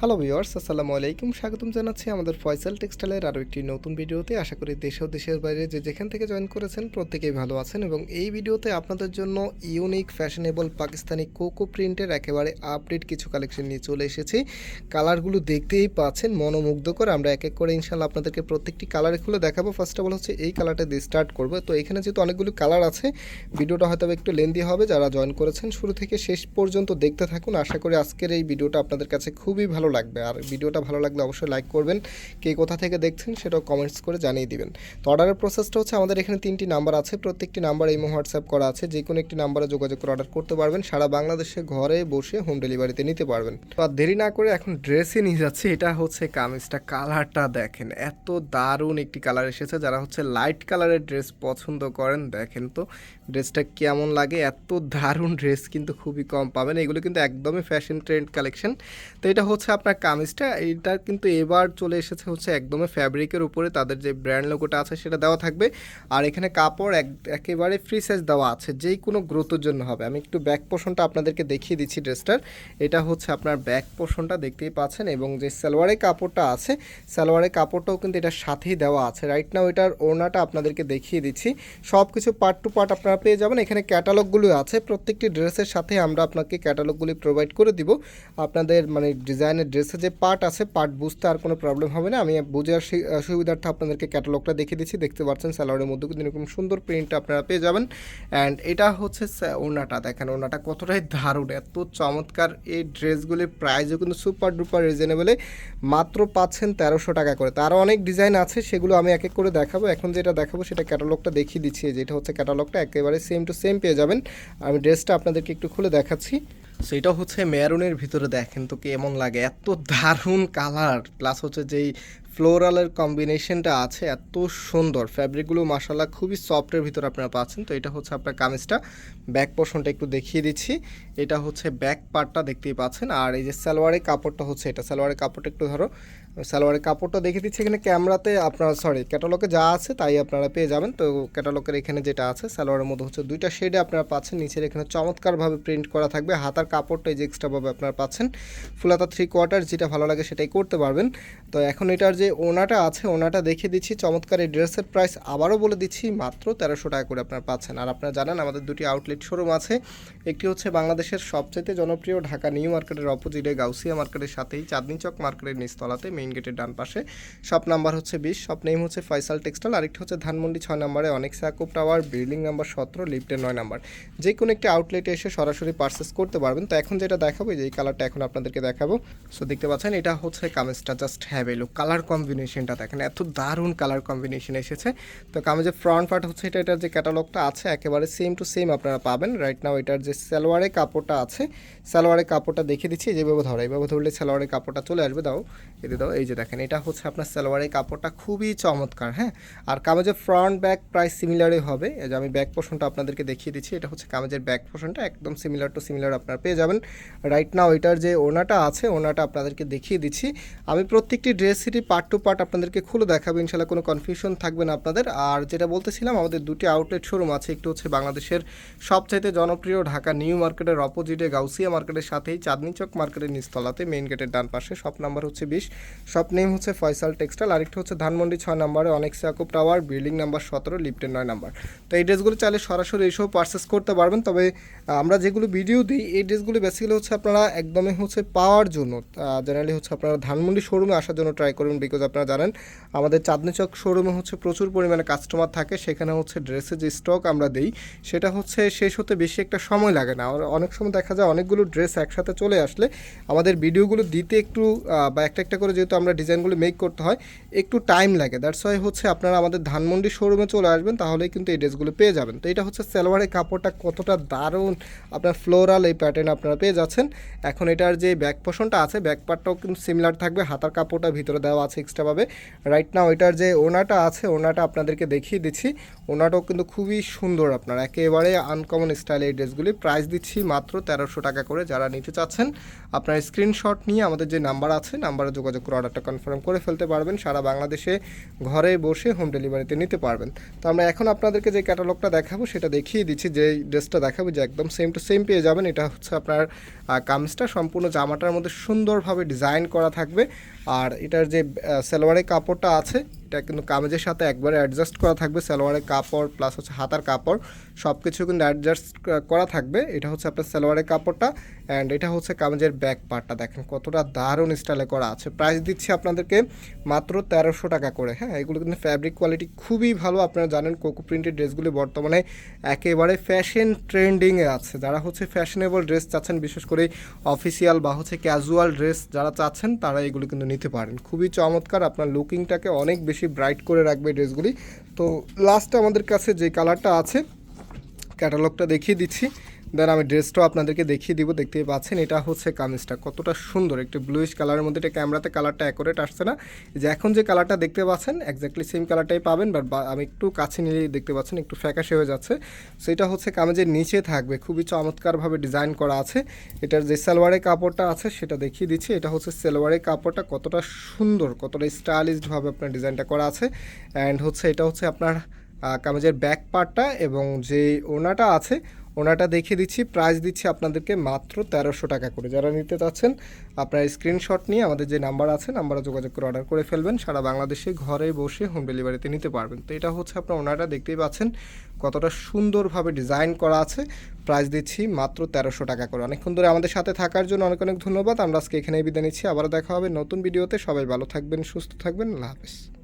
Hello viewers আসসালামু আলাইকুম। স্বাগতম জানাচ্ছি আমাদের ফয়সাল টেক্সটাইলের আরও একটি নতুন ভিডিওতে। আশা করি দেশে ও দেশের বাইরে যে যেখান থেকে জয়েন করেছেন প্রত্যেকেই ভালো আছেন এবং এই ভিডিওতে আপনাদের জন্য ইউনিক ফ্যাশনেবল পাকিস্তানি কোকো প্রিন্টের একেবারে আপডেট কিছু কালেকশন নিয়ে চলে এসেছি। কালারগুলো দেখতেই পাচ্ছেন, মনোমুগ্ধকর। আমরা এক এক করে ইনশাল্লাহ আপনাদেরকে প্রত্যেকটি কালারে খুলে দেখাবো। ফার্স্ট অফ অল হচ্ছে এই কালারটা দিয়ে স্টার্ট করব। তো এখানে যেহেতু অনেকগুলো কালার আছে, ভিডিওটা হয়তো একটু লেন্দি হবে। যারা জয়েন করেছেন শুরু থেকে শেষ পর্যন্ত দেখতে থাকুন। আশা করি আজকের এই ভিডিওটা আপনাদের কাছে খুবই ভালো লাগবে। আর ভিডিওটা ভালো লাগলে অবশ্যই লাইক করবেন। কে কোথা থেকে দেখছেন সেটাও কমেন্টস করে জানিয়ে দিবেন। তো অর্ডারের প্রসেসটা হচ্ছে আমাদের এখানে তিনটি নাম্বার আছে। প্রত্যেকটি নাম্বার এই হোয়াটসঅ্যাপ করা আছে। যে কোনো একটি নাম্বারে যোগাযোগ করে অর্ডার করতে পারবেন। সারা বাংলাদেশে ঘরে বসে হোম ডেলিভারিতে নিতে পারবেন। তো আর দেরি না করে এখন ড্রেসই নিয়ে যাচ্ছি। এটা হচ্ছে কামিজটা। কালারটা দেখেন, এত দারুণ একটি কালার এসেছে। যারা হচ্ছে লাইট কালারের ড্রেস পছন্দ করেন, দেখেন তো ড্রেসটা কেমন লাগে। এত দারুণ ড্রেস কিন্তু খুবই কম পাবেন। এগুলো কিন্তু একদমই ফ্যাশন ট্রেন্ড কালেকশন তো এটা হচ্ছে আপনার কামিজটা, এইটা কিন্তু এবার চলে এসেছে হচ্ছে একদমই ফ্যাব্রিকের উপরে, তাদের যে ব্র্যান্ড লোগোটা আছে সেটা দেওয়া থাকবে। আর এখানে কাপড় এক, একেবারে ফ্রি সাইজ দেওয়া আছে, যেই কোনো গ্রোথের জন্য হবে। আমি একটু ব্যাক পোর্শনটা আপনাদেরকে দেখিয়ে দিচ্ছি ড্রেসটার। এটা হচ্ছে আপনার ব্যাক পোর্শনটা দেখতেই পাচ্ছেন, এবং যে সালোয়ারের কাপড়টা আছে, সালোয়ারের কাপড়টাও কিন্তু এটার সাথেই দেওয়া আছে। রাইট নাও এটার ওড়নাটা আপনাদেরকে দেখিয়ে দিচ্ছি। সব কিছু পার্ট টু পার্ট আপনারা পেয়ে যাবেন। এখানে ক্যাটালগুলো আছে, প্রত্যেকটি ড্রেসের সাথে আমরা আপনাকে ক্যাটালগুলি প্রোভাইড করে দিব। আপনাদের মানে ডিজাইনের ড্রেসের যে পার্ট আছে পার্ট বুঝতে আর কোনো প্রবলেম হবে না। আমি বোঝার সুবিধার্থে আপনাদেরকে ক্যাটালগটা দেখিয়ে দিচ্ছি। দেখতে পাচ্ছেন স্যালোয়ারের মধ্যে কিন্তু এরকম সুন্দর প্রিন্ট আপনারা পেয়ে যাবেন। অ্যান্ড এটা হচ্ছে ওড়নাটা। দেখেন ওড়নাটা কতটাই দারুণ, এত চমৎকার। এই ড্রেসগুলির প্রাইসও কিন্তু সুপার ডুপার রিজনেবলে মাত্র পাচ্ছেন তেরোশো টাকা করে। তারও অনেক ডিজাইন আছে, সেগুলো আমি এক এক করে দেখাবো। এখন যেটা দেখাবো, সেটা ক্যাটালগটা দেখিয়ে দিচ্ছি। যেটা হচ্ছে ক্যাটালগটা একেবারে সেম টু সেম পেয়ে যাবেন। আমি ড্রেসটা আপনাদেরকে একটু খুলে দেখাচ্ছি। সেটা হচ্ছে মেরুনের ভিতরে দেখেন তো কেমন লাগে। এত দারুণ কালার প্লাস হচ্ছে যেই ফ্লোরালের কম্বিনেশনটা আছে, এত সুন্দর। ফ্যাব্রিকগুলো মাসাল্লাহ খুবই সফটের ভিতরে আপনারা পাচ্ছেন। তো এটা হচ্ছে আপনার কামিজটা। ব্যাক পোর্শনটা একটু দেখিয়ে দিচ্ছি। এটা হচ্ছে ব্যাক পার্টটা দেখতেই পাচ্ছেন। আর এই যে সালোয়ারের কাপড়টা হচ্ছে এটা। সালোয়ারের কাপড়টা একটু ধরো, সালোয়ারের কাপড়টা দেখিয়ে দিচ্ছি। এখানে ক্যামেরাতে আপনার সরি ক্যাটালগে যা আছে তাই আপনারা পেয়ে যাবেন। তো ক্যাটালগের এখানে যেটা আছে, সালোয়ারের মধ্যে হচ্ছে দুইটা শেডে আপনারা পাচ্ছেন। নিচের এখানে চমৎকারভাবে প্রিন্ট করা থাকবে। হাতার কাপড়টা এই যে এক্সট্রাভাবে আপনারা পাচ্ছেন। ফুলাতা থ্রি কোয়ার্টার যেটা ভালো লাগে সেটাই করতে পারবেন। তো এখন এটার যে ওনাটা আছে, ওনাটা দেখিয়ে দিচ্ছি। চমৎকার এই ড্রেসের প্রাইস আবারও বলে দিচ্ছি, মাত্র তেরোশো টাকা করে আপনারা পাচ্ছেন। আর আপনারা জানেন, আমাদের দুটি আউটলেট শোরুম আছে। একটি হচ্ছে বাংলাদেশের সবচেয়ে জনপ্রিয় ঢাকা নিউ মার্কেটের অপোজিটে গাউসিয়া মার্কেটের সাথেই, চাঁদনি চক মার্কেটের নিচতলাতে মেইন গেটের ডান পাশে। শপ নাম্বার হচ্ছে বিশ শপ নেম হচ্ছে ফয়সাল টেক্সটাইল আরেকটি হচ্ছে ধানমন্ডি ছয় নম্বরে অনেক সাকুব টাওয়ার বিল্ডিং নাম্বার সতেরো লিফটের নয় নাম্বার। যে কোনো একটি আউটলেটে এসে সরাসরি পার্সেস করতে পারবেন। তো এখন যেটা দেখাবো, এই যে কালারটা এখন আপনাদেরকে দেখাবো। সো দেখতে পাচ্ছেন, এটা হচ্ছে কামিজটা জাস্ট হ্যাভ এলো কালার কম্বিনেশনটা দেখেন, এত দারুণ কালার কম্বিনেশন এসেছে। তো কামিজের ফ্রন্ট পার্ট হচ্ছে এটা, এটার যে ক্যাটালগটা আছে, একেবারে সেম টু সেম আপনারা পাবেন। রাইট নাও এটার যে সালোয়ারের কাপড়টা আছে সালোয়ারের কাপড়টা দেখিয়ে দিচ্ছি যেভাবে ধরো, এইভাবে ধরলে সালোয়ারের কাপড়টা চলে আসবে, দাও এতে দাও, এই যে দেখেন, এটা হচ্ছে আপনার সালোয়ারের কাপড়টা খুবই চমৎকার হ্যাঁ? আর কামেজের ফ্রন্ট ব্যাক প্রায় সিমিলারই হবে। এই যে আমি ব্যাক পোর্শনটা আপনাদেরকে দেখিয়ে দিচ্ছি, এটা হচ্ছে কামেজের ব্যাক পোর্শনটা একদম সিমিলার টু সিমিলার আপনারা পেয়ে যাবেন। রাইট নাও এটার যে ওনাটা আছে, ওনাটা আপনাদেরকে দেখিয়ে দিচ্ছি। আমি প্রত্যেকটি ড্রেসেরই পার্ট টু পার্ট আপনাদেরকে খুলে দেখাবো, ইনশাল্লাহ কোনো কনফিউশন থাকবে না আপনাদের। আর যেটা বলতেছিলাম, আমাদের দুটি আউটলেট শোরুম আছে, একটু হচ্ছে বাংলাদেশের সবচাইতে জনপ্রিয় ঢাকা নিউ মার্কেটের অপোজিটে গাউসিয়া মার্কেটের সাথেই চাঁদনি চক মার্কেটের নিচতলাতে মেইন গেটের ডান পাশে শপ নাম্বার হচ্ছে বিশ। শপ নেম হচ্ছে ফয়সাল টেক্সটাইল আর আরেকটি হচ্ছে ধানমন্ডি ছয় নম্বরে অনেক সাকুব টাওয়ার, বিল্ডিং নাম্বার সতেরো, লিফটের নয় নাম্বার। তো এই ড্রেসগুলো চাইলে সরাসরি এসেও পারচেস করতে পারবেন, তবে আমরা যেগুলো ভিডিও দিই, এই ড্রেসগুলো বেসিক্যালি হচ্ছে আপনারা একদমই হচ্ছে পাওয়ার জন্য জেনারেলি হচ্ছে আপনারা ধানমন্ডি শোরুমে আসার জন্য ট্রাই করবেন বিকজ আপনারা জানেন, আমাদের চাঁদনি চক শোরুমে হচ্ছে প্রচুর পরিমাণে কাস্টমার থাকে, সেখানে হচ্ছে ড্রেসের যে স্টক আমরা দিই, সেটা হচ্ছে শেষ হতে বেশি একটা সময় লাগে না। অনেক সময় দেখা যায় অনেকগুলো ড্রেস একসাথে চলে আসলে আমাদের ভিডিওগুলো দিতে একটু বা একটা একটা করে যেহেতু আমরা ডিজাইনগুলো মেক করতে হয়, একটু টাইম লাগে। দ্যাটস ওয়াই হচ্ছে আপনারা আমাদের ধানমন্ডি শোরুমে চলে আসবেন, তাহলেই কিন্তু এই ড্রেসগুলো পেয়ে যাবেন। তো এটা হচ্ছে সালোয়ারের কাপড়টা কতটা দারুণ, আপনার ফ্লোরাল এই প্যাটার্ন আপনারা পেয়ে যাচ্ছেন। এখন এটার যে ব্যাক পোর্শনটা আছে ব্যাক পার্টটাও কিন্তু সিমিলার থাকবে, হাতার কাপড়টা ভিতরে দেওয়া আছে। এক্সট্রাভাবে রাইট নাও এটার যে ওনাটা আছে, ওনাটা আপনাদেরকে দেখিয়ে দিচ্ছি। ওনাটাও কিন্তু খুবই সুন্দর আপনার। একেবারে আনকমন স্টাইল এই ড্রেসগুলি। প্রাইস দিচ্ছি মাত্র তেরোশো টাকা করে। যারা নিতে চাচ্ছেন, আপনার স্ক্রিনশট নিয়ে আমাদের যে নাম্বার আছে নাম্বারে যোগাযোগ করে অর্ডারটা কনফার্ম করে ফেলতে পারবেন। সারা বাংলাদেশে ঘরে বসে হোম ডেলিভারিতে নিতে পারবেন। তো আমরা এখন আপনাদেরকে যে ক্যাটালগটা দেখাবো, সেটা দেখিয়ে দিচ্ছি। যে ড্রেসটা দেখাবো যে একদম সেম টু সেম পেয়ে যাবেন। এটা হচ্ছে আপনার কামিজটা। সম্পূর্ণ জামাটার মধ্যে সুন্দরভাবে ডিজাইন করা থাকবে। আর এটার যে সালোয়ারের কাপড়টা আছে এটা কিন্তু কামেজের সাথে একবারে অ্যাডজাস্ট করা থাকবে, সালোয়ারের কাপড় প্লাস হচ্ছে হাতার কাপড় সব কিছু কিন্তু অ্যাডজাস্ট করা থাকবে। এটা হচ্ছে আপনার সালোয়ারের কাপড়টা অ্যান্ড এটা হচ্ছে কামেজের ব্যাক পার্টটা দেখেন কতটা দারুণ স্টাইলে করা আছে। প্রাইস দিচ্ছি আপনাদেরকে মাত্র তেরোশো টাকা করে। হ্যাঁ এগুলো কিন্তু ফ্যাব্রিক কোয়ালিটি খুবই ভালো। আপনারা জানেন কোকো প্রিন্টের ড্রেসগুলি বর্তমানে একেবারে ফ্যাশন ট্রেন্ডিংয়ে আছে। যারা হচ্ছে ফ্যাশনেবল ড্রেস চাচ্ছেন, বিশেষ করে অফিসিয়াল বা হচ্ছে ক্যাজুয়াল ড্রেস যারা চাচ্ছেন, তারা এগুলো কিন্তু নিতে পারেন। খুবই চমৎকার। আপনার লুকিংটাকে অনেক বেশি ব্রাইট করে রাখবে ড্রেসগুলি তো লাস্টে আমাদের কাছে যে কালারটা আছে ক্যাটালগটা দেখিয়ে দিচ্ছি। দেন আমি ড্রেসটাও আপনাদেরকে দেখিয়ে দিব, দেখতেই পাচ্ছেন, এটা হচ্ছে কামিজটা। কতটা সুন্দর, একটু ব্লুইশ কালারের মধ্যে এটা ক্যামেরাতে কালারটা অ্যাকোরেট আসছে না। যে এখন যে কালারটা দেখতে পাচ্ছেন এক্স্যাক্টলি সেম কালারটাই পাবেন বাট আমি একটু কাছে নিলেই দেখতে পাচ্ছেন, একটু ফ্যাকাশে হয়ে যাচ্ছে। সেটা হচ্ছে কামিজের নিচে থাকবে, খুবই চমৎকারভাবে ডিজাইন করা আছে। এটার যে সালোয়ারের কাপড়টা আছে, সেটা দেখিয়ে দিচ্ছি। এটা হচ্ছে সালোয়ারের কাপড়টা, কতটা সুন্দর, কতটা স্টাইলিশডভাবে আপনার ডিজাইনটা করা আছে। অ্যান্ড হচ্ছে, এটা হচ্ছে আপনার কামিজের ব্যাক পার্টটা এবং যে ওনাটা আছে ওনাটা দেখিয়ে দিচ্ছি। প্রাইস দিচ্ছি আপনাদেরকে মাত্র তেরোশো টাকা করে। যারা নিতে চাচ্ছেন, আপনার স্ক্রিনশট নিয়ে আমাদের যে নাম্বার আছে নাম্বারে যোগাযোগ করে অর্ডার করে ফেলবেন। সারা বাংলাদেশে ঘরে বসে হোম ডেলিভারিতে নিতে পারবেন। তো এটা হচ্ছে আপনার ওনাটা দেখতেই পাচ্ছেন, কতটা সুন্দরভাবে ডিজাইন করা আছে। প্রাইস দিচ্ছি মাত্র তেরোশো টাকা করে। অনেকক্ষণ ধরে আমাদের সাথে থাকার জন্য অনেক অনেক ধন্যবাদ। আমরা আজকে এখানেই বিদায় নিচ্ছি। আবারও দেখা হবে নতুন ভিডিওতে সবাই ভালো থাকবেন, সুস্থ থাকবেন। আল্লাহ হাফেজ।